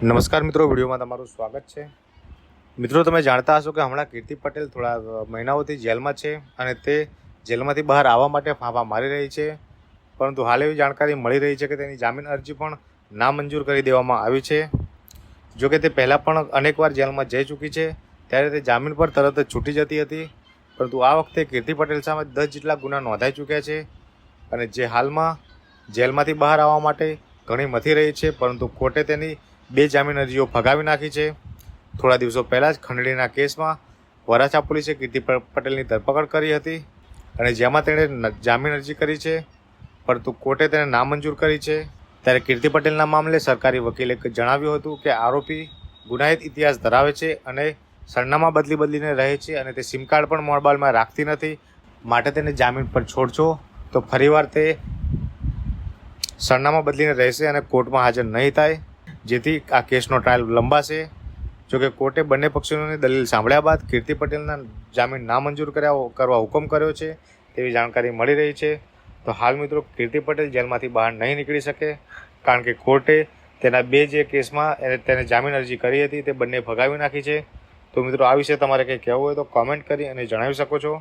નમસ્કાર મિત્રો, વિડીયોમાં તમારું સ્વાગત છે. મિત્રો, તમે જાણતા હશો કે હમણાં કીર્તિ પટેલ થોડા મહિનાઓથી જેલમાં છે અને તે જેલમાંથી બહાર આવવા માટે ફાંફા મારી રહી છે. પરંતુ હાલ એવી જાણકારી મળી રહી છે કે તેની જામીન અરજી પણ નામંજૂર કરી દેવામાં આવી છે. જો કે તે પહેલાં પણ અનેકવાર જેલમાં જઈ ચૂકી છે, ત્યારે તે જામીન પર તરત જ છૂટી જતી હતી. પરંતુ આ વખતે કીર્તિ પટેલ સામે દસ જેટલા ગુના નોંધાઈ ચૂક્યા છે અને જે હાલમાં જેલમાંથી બહાર આવવા માટે ઘણી મથી રહી છે, પરંતુ કોર્ટે તેની બે જામીન અરજીઓ ફગાવી નાખી છે. થોડા દિવસો પહેલાં જ ખંડણીના કેસમાં વરાછા પોલીસે કીર્તિ પટેલની ધરપકડ કરી હતી અને જેમાં તેણે જામીન અરજી કરી છે, પરંતુ કોર્ટે તેને નામંજૂર કરી છે. ત્યારે કીર્તિ પટેલના મામલે સરકારી વકીલે જણાવ્યું હતું કે આરોપી ગુનાહિત ઇતિહાસ ધરાવે છે અને સરનામા બદલી બદલીને રહે છે અને તે સિમ કાર્ડ પણ મોબાઈલમાં રાખતી નથી. માટે તેને જામીન પર છોડશો તો ફરીવાર તે સરનામા બદલીને રહેશે અને કોર્ટમાં હાજર નહીં થાય. જેથી આ કેસનો ટ્રાયલ લંબાશે. જોકે કોર્ટે બંને પક્ષોની દલીલ સાંભળ્યા બાદ કીર્તિ પટેલના જામીન નામંજૂર કર્યા કરવા હુકમ કર્યો છે, તેવી જાણકારી મળી રહી છે. તો હાલ મિત્રો, કીર્તિ પટેલ જેલમાંથી બહાર નહીં નીકળી શકે, કારણ કે કોર્ટે તેના બે જે કેસમાં તેને જામીન અરજી કરી હતી, તે બંને ભગાવી નાખી છે. તો મિત્રો, આ વિશે તમારે કંઈ કહેવું હોય તો કોમેન્ટ કરી અને જણાવી શકો છો.